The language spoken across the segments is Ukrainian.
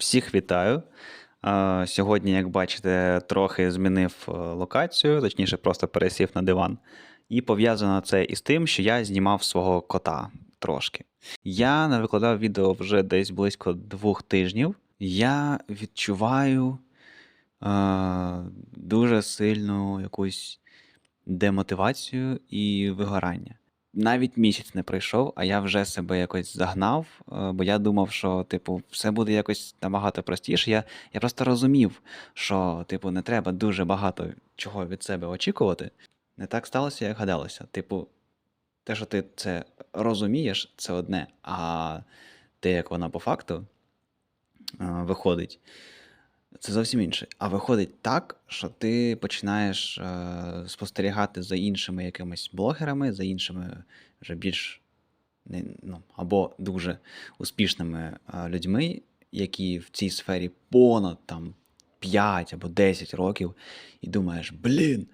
Всіх вітаю. Сьогодні, як бачите, трохи змінив е, локацію, точніше, просто пересів на диван. І пов'язано це із тим, що я знімав свого кота трошки. Я не викладав відео вже десь близько двох тижнів. Я відчуваю е, дуже сильну якусь демотивацію і вигорання. Навіть місяць не пройшов, а я вже себе якось загнав, е, бо я думав, що типу, все буде якось набагато простіше. Я, я просто розумів, що типу, не треба дуже багато чого від себе очікувати. Не так сталося, як гадалося. Типу, те, що ти це розумієш, це одне, а те, як воно по факту е, виходить, це зовсім інше. А виходить так, що ти починаєш е, спостерігати за іншими якимись блогерами, за іншими вже більш не, ну, або дуже успішними е, людьми, які в цій сфері понад там 5 або 10 років, і думаєш, блін.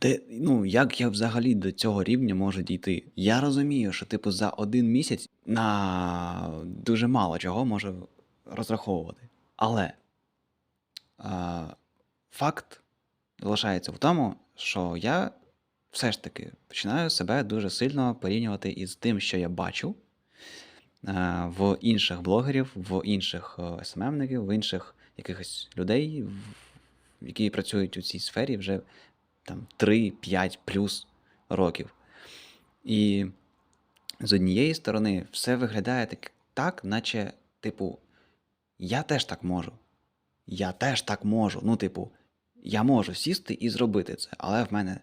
Де, ну, як я взагалі до цього рівня можу дійти? Я розумію, що типу за один місяць на дуже мало чого можу розраховувати. Але факт залишається в тому, що я все ж таки починаю себе дуже сильно порівнювати із тим, що я бачу в інших блогерів, в інших е, СММників, в інших якихось людей, які працюють у цій сфері вже там 3-5 плюс років. І з однієї сторони, все виглядає так, так, наче, типу, я теж так можу. Я теж так можу. Ну, типу, я можу сісти і зробити це, але в мене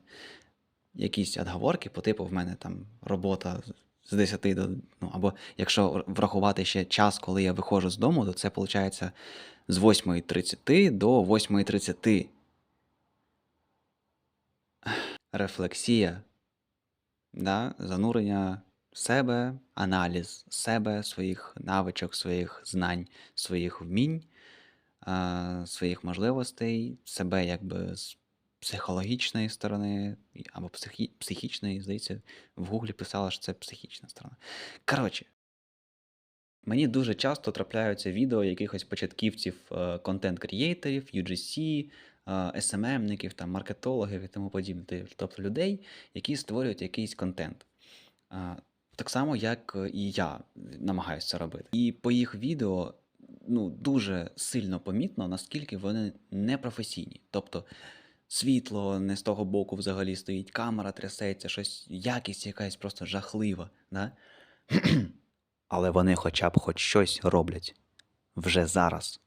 якісь отговорки, по типу, в мене там робота з 10 до. Ну, або якщо врахувати ще час, коли я виходжу з дому, то це виходить з 8.30 до 8.30. Рефлексія, да? занурення себе, аналіз себе, своїх навичок, своїх знань, своїх вмінь, своїх можливостей, себе якби з психологічної сторони, або психі, психічної, здається, в гуглі писала, що це психічна сторона. Коротше, Мені дуже часто трапляються відео якихось початківців е, контент-крієйторів, UGC, е, SMM-ників, там, маркетологів і тому подібне. Тобто людей, які створюють якийсь контент. Е, Так само, як і я намагаюся це робити. І по їх відео ну, дуже сильно помітно, наскільки вони непрофесійні. Тобто світло не з того боку взагалі стоїть, камера трясеться, щось, якість якась просто жахлива. Да? Але вони хоча б хоч щось роблять вже зараз.